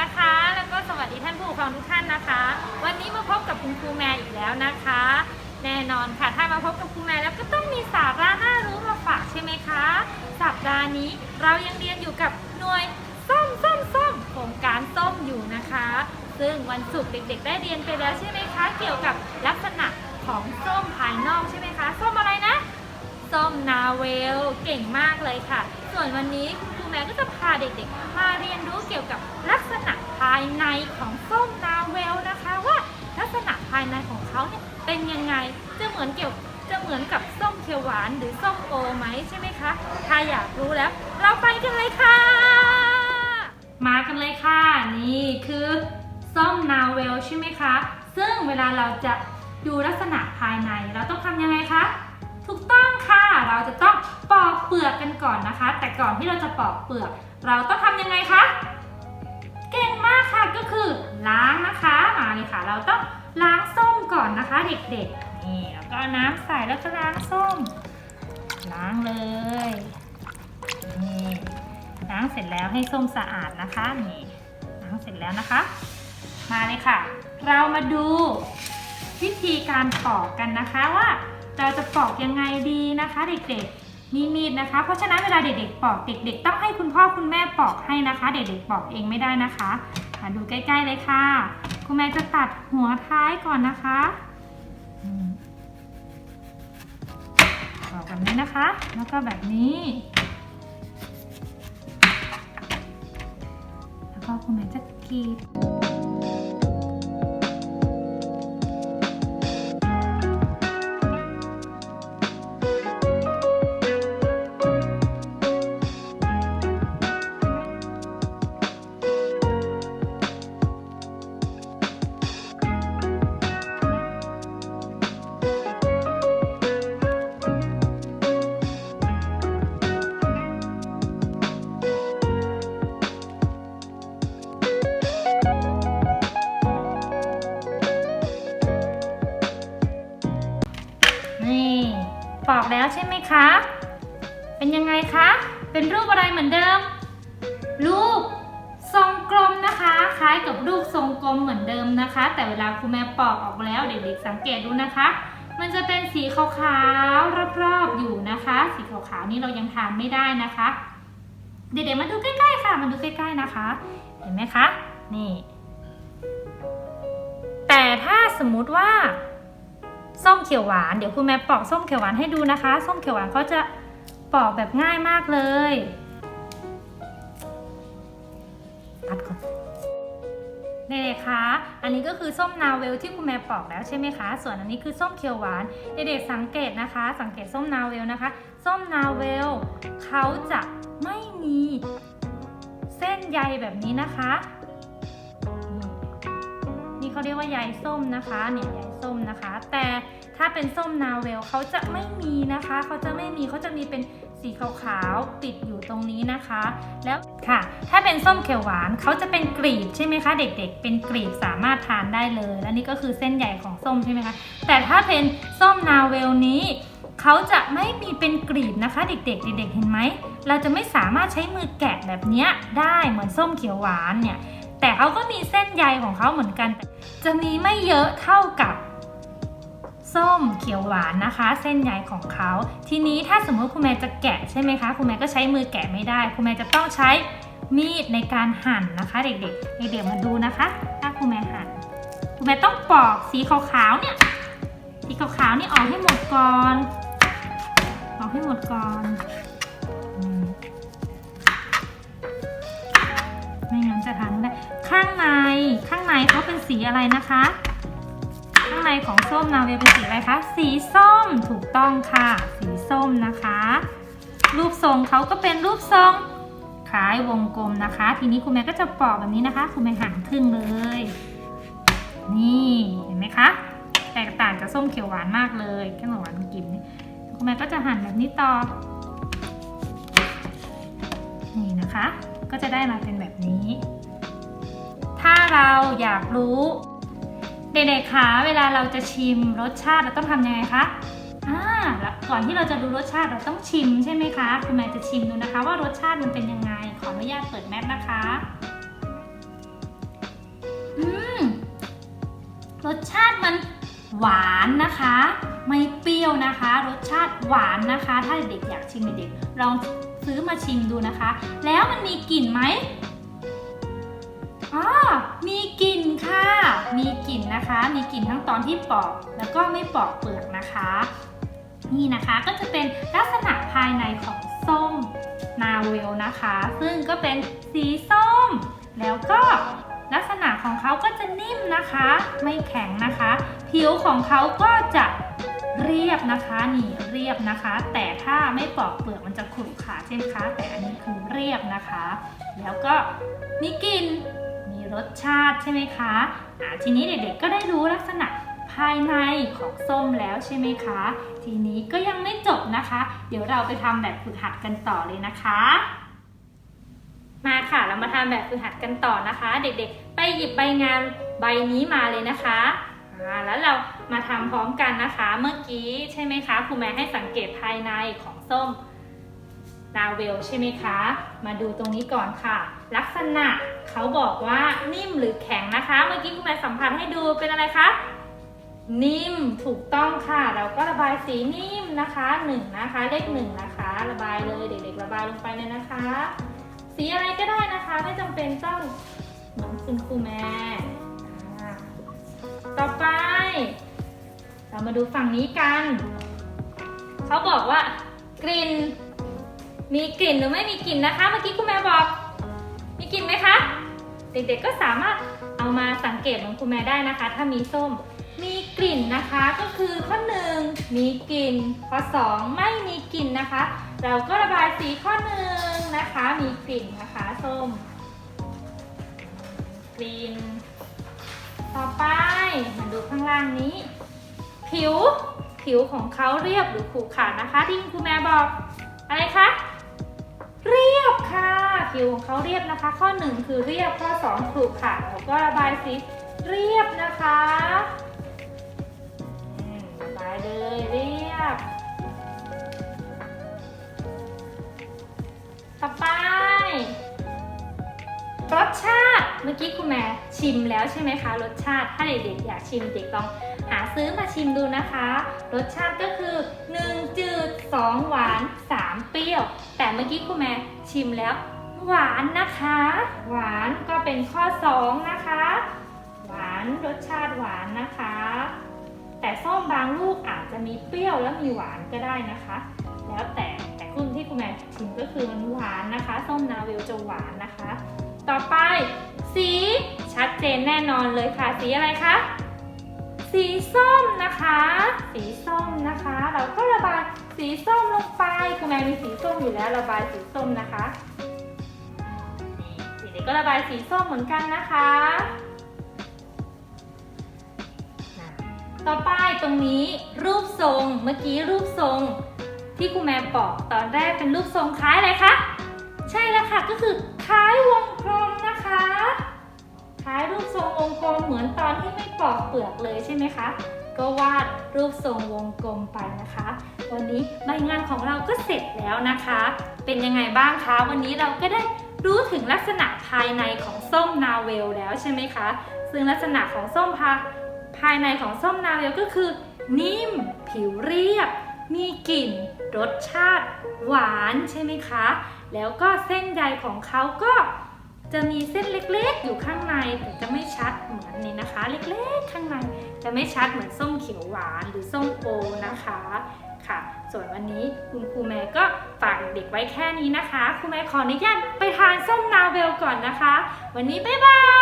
นะคะ แล้วก็สวัสดีท่านผู้ปกครองทุกท่านนะคะ วันนี้มาพบกับคุณครูแมร์อีกแล้วนะคะ แน่นอนค่ะถ้ามาพบกับครูแมร์แล้วก็ต้องมีสาระน่ารู้มาฝากใช่ไหมคะ สัปดาห์นี้เรายังเรียนอยู่กับหน่วยส้มส้มส้มโครงการส้มอยู่นะคะ ซึ่งวันศุกร์เด็ก ๆ ได้เรียนไปแล้วใช่ไหมคะ เกี่ยวกับลักษณะของส้มภายนอกใช่ไหมคะส้มอะไรนะส้มนาเวลเก่งมากเลยค่ะ ส่วนวันนี้ แม่ก็จะพาเด็กๆมาเรียนรู้เกี่ยวกับลักษณะภายในของส้มนาเวลนะคะ ว่าลักษณะภายในของเขาเนี่ยเป็นยังไงจะเหมือนเกี่ยวจะเหมือนกับส้มเขียวหวานหรือส้มโอไหมใช่ไหมคะ ถ้าอยากรู้แล้ว เราไปกันเลยค่ะ มากันเลยค่ะ นี่คือส้มนาเวลใช่ไหมคะ ซึ่งเวลาเราจะดูลักษณะภายในเราต้องทำยังไงคะ ถูกต้อง เปลือกกันก่อนนะคะ แต่ก่อนที่เราจะปอกเปลือก เราต้องทำยังไงคะ เก่งมากค่ะก็คือล้างนะคะมาเลยค่ะ เราต้องล้างส้มก่อนนะคะ เด็กๆนี่แล้วก็น้ำใส่แล้วก็ล้างส้ม ล้างเลยนี่ล้างเสร็จแล้วให้ส้มสะอาดนะคะนี่ล้างเสร็จแล้วนะคะ มาเลยค่ะ เรามาดูวิธีการปอกกันนะคะว่าเราจะปอกยังไงดีนะคะเด็กๆ มีมีดนะคะ เพราะฉะนั้นเวลาเด็กๆปอกเด็ก ๆ ต้องให้คุณพ่อคุณแม่ปอกให้นะคะ เด็กๆปอกเองไม่ได้นะคะมาดูใกล้ๆเลยค่ะ คุณแม่จะตัดหัวท้ายก่อนนะคะปอกแบบนี้นะคะ แล้วก็แบบนี้แล้วก็คุณแม่จะกรีด แล้วใช่ไหมคะ เป็นยังไงคะ เป็นรูปอะไรเหมือนเดิม รูปทรงกลมนะคะ คล้ายกับรูปทรงกลมเหมือนเดิมนะคะ แต่เวลาครูแม่ปอกออกแล้วเด็กๆสังเกตดูนะคะ มันจะเป็นสีขาวๆรอบๆอยู่นะคะ สีขาวๆนี้เรายังทานไม่ได้นะคะ เด็กๆมาดูใกล้ๆค่ะมาดูใกล้ๆนะคะ เห็นไหมคะ นี่ แต่ถ้าสมมุติว่า ส้มเขียวหวาน เดี๋ยวคุณแม่ปอกส้มเขียวหวานให้ดูนะคะ ส้มเขียวหวานเขาจะปอกแบบง่ายมากเลยตัดก่อนนี่เลยคะอันนี้ก็คือส้มนาเวลที่คุณแม่ปอกแล้วใช่ไหมคะ ส่วนอันนี้คือส้มเขียวหวานเด็กๆสังเกตนะคะ สังเกตส้มนาเวลนะคะ ส้มนาเวลเขาจะไม่มีเส้นใยแบบนี้นะคะ นี่เขาเรียกว่าใยส้มนะคะเนี่ยใยส้มนะคะ แต่ถ้าเป็นส้มนาเวลเขาจะไม่มีนะคะเขาจะไม่มีเขาจะมีเป็นสีขาวๆปิดอยู่ตรงนี้นะคะ แล้วค่ะ ถ้าเป็นส้มเขียวหวานเขาจะเป็นกรีบใช่ไหมคะ เด็กๆ เป็นกรีบสามารถทานได้เลย และนี่ก็คือเส้นใหญ่ของส้มใช่ไหมคะ แต่ถ้าเป็นส้มนาเวลนี้เขาจะไม่มีเป็นกรีบนะคะ เด็กๆ เด็กๆ เห็นไหม เราจะไม่สามารถใช้มือแกะแบบนี้ได้เหมือนส้มเขียวหวานเนี่ย แต่เขาก็มีเส้นใยของเขาเหมือนกัน จะมีไม่เยอะเท่ากับส้มเขียวหวานนะคะ เส้นใยของเขาทีนี้ถ้าสมมติคุณแม่จะแกะใช่ไหมคะคุณแม่ก็ใช้มือแกะไม่ได้ คุณแม่จะต้องใช้มีดในการหั่นนะคะ เด็กๆเด็กๆมาดูนะคะ ถ้าคุณแม่หั่นคุณแม่ต้องปอกสีขาวๆเนี่ยสีขาวๆนี่ออกให้หมดก่อนออกให้หมดก่อนไม่งั้นจะทานไม่ได้ ข้างในข้างในเขาเป็นสีอะไรนะคะ ข้างในของส้มนาเวลเป็นสีอะไรคะ สีส้มถูกต้องค่ะ สีส้มนะคะ รูปทรงเขาก็เป็นรูปทรงคล้ายวงกลมนะคะ ทีนี้คุณแม่ก็จะปอกแบบนี้นะคะ คุณแม่หั่นครึ่งเลย นี่เห็นไหมคะ แตกต่างจากส้มเขียวหวานมากเลยแค่หวานกลิ่นนี่คุณแม่ก็จะหั่นแบบนี้ต่อ นี่นะคะ ก็จะได้มาเป็นแบบนี้ ถ้าเราอยากรู้ เด็กๆคะเวลาเราจะชิมรสชาติเราต้องทำยังไงคะอ่าก่อนที่เราจะดูรสชาติเราต้องชิมใช่ไหมคะคุณแม่จะชิมดูนะคะ ว่ารสชาติมันเป็นยังไง ขออนุญาตเปิดแมปนะคะอืมรสชาติมันหวานนะคะ ไม่เปรี้ยวนะคะ รสชาติหวานนะคะ ถ้าเด็กอยากชิมเด็กลองซื้อมาชิมดูนะคะ แล้วมันมีกลิ่นไหม อ๋อมีกลิ่นค่ะ มีกลิ่นนะคะ มีกลิ่นทั้งตอนที่ปอกแล้วก็ไม่ปอกเปลือกนะคะ นี่นะคะก็จะเป็นลักษณะภายในของส้มนาเวลนะคะ ซึ่งก็เป็นสีส้ม แล้วก็ลักษณะของเขาก็จะนิ่มนะคะ ไม่แข็งนะคะ ผิวของเขาก็จะเรียบนะคะนี่เรียบนะคะ แต่ถ้าไม่ปอกเปลือกมันจะขรุขระใช่ไหมคะ แต่อันนี้คือเรียบนะคะ แล้วก็มีกลิ่นมี รสชาติใช่ไหมคะทีนี้เด็กๆก็ได้รู้ลักษณะภายในของส้มแล้วใช่ไหมคะ ทีนี้ก็ยังไม่จบนะคะ เดี๋ยวเราไปทำแบบฝึกหัดกันต่อเลยนะคะ มาค่ะเรามาทำแบบฝึกหัดกันต่อนะคะ เด็กๆ ไปหยิบใบงานใบนี้มาเลยนะคะแล้วเรามาทำพร้อมกันนะคะ เมื่อกี้ใช่ไหมคะครูแม่ให้สังเกตภายในของส้มนาเวลใช่ไหมคะ มาดูตรงนี้ก่อนค่ะ ลักษณะ เขาบอกว่านิ่มหรือแข็งนะคะ เมื่อกี้ครูแม่สัมผัสให้ดูเป็นอะไรคะ นิ่มถูกต้องค่ะ เราก็ระบายสีนิ่มนะคะหนึ่งนะคะ เลขหนึ่งนะคะ ระบายเลยเด็กๆระบายลงไปเลยนะคะ สีอะไรก็ได้นะคะ ไม่จำเป็นต้องเหมือนคุณครูแม่ต่อไป เรามาดูฝั่งนี้กัน เขาบอกว่ากลิ่นมีกลิ่นหรือไม่มีกลิ่นนะคะ เมื่อกี้คุณแม่บอก มีกลิ่นไหมคะ เด็กๆก็สามารถเอามาสังเกตของคุณแม่ได้นะคะ ถ้ามีส้ม มีกลิ่นนะคะก็คือข้อหนึ่งมีกลิ่น ข้อสองไม่มีกลิ่นนะคะ เราก็ระบายสีข้อหนึ่งนะคะ มีกลิ่นนะคะส้ม กลิ่น ต่อไปมาดูข้างล่างนี้ ผิวผิวของเขาเรียบหรือขรุขระนะคะที่คุณครูแม่บอกอะไรคะ คิวของเขาเรียบนะคะ ข้อหนึ่งคือเรียบข้อสองขรุขระแล้วก็ระบายสีเรียบนะคะระบายเลยเรียบ ต่อไปรสชาติเมื่อกี้คุณแม่ชิมแล้วใช่ไหมคะ รสชาติถ้าเด็กๆอยากชิมเด็กลองหาซื้อมาชิมดูนะคะ รสชาติก็คือ 1 จืด 2 หวาน 3 เปรี้ยว แต่เมื่อกี้คุณแม่ชิมแล้ว หวานนะคะ หวานก็เป็นข้อ 2 นะคะ หวานรสชาติหวานนะคะ แต่ส้มบางลูกอาจจะมีเปรี้ยวแล้วมีหวานก็ได้นะคะ แล้วแต่แต่คุณที่คุณแม่ชิมก็คือมันหวานนะคะ ส้มนาเวลจะหวานนะคะ ต่อไปสีชัดเจนแน่นอนเลยค่ะ สีอะไรคะสีส้มนะคะ สีส้มนะคะ เราก็ระบายสีส้มลงไปคุณแม่มีสีส้มอยู่แล้วระบายสีส้มนะคะ ก็ระบายสีส้มเหมือนกันนะคะ ต่อไปตรงนี้รูปทรงเมื่อกี้รูปทรง ที่ครูแม่บอกตอนแรกเป็นรูปทรงคล้ายอะไรคะ ใช่แล้วค่ะก็คือคล้ายวงกลมนะคะ คล้ายรูปทรงวงกลมเหมือนตอนที่ไม่ปอกเปลือกเลยใช่ไหมคะก็วาดรูปทรงวงกลมไปนะคะ วันนี้ใบงานของเราก็เสร็จแล้วนะคะ เป็นยังไงบ้างคะ วันนี้เราก็ได้ รู้ถึงลักษณะภายในของส้มนาเวลแล้วใช่ไหมคะ ซึ่งลักษณะของส้มพาภายในของส้มนาเวลก็คือ นิ่ม ผิวเรียบ มีกลิ่น รสชาติ หวานใช่ไหมคะ แล้วก็เส้นใยของเขาก็จะมีเส้นเล็กๆ อยู่ข้างในแต่จะไม่ชัดเหมือนนี่นะคะ เล็กๆ ข้างใน จะไม่ชัดเหมือนส้มเขียวหวานหรือส้มโอนะคะค่ะ ส่วนวันนี้คุณครูแม่ก็ ฝากเด็กไว้แค่นี้นะคะครูแม่ขออนุญาตไปทานส้มนาเวลก่อนนะคะ วันนี้บ๊ายบาย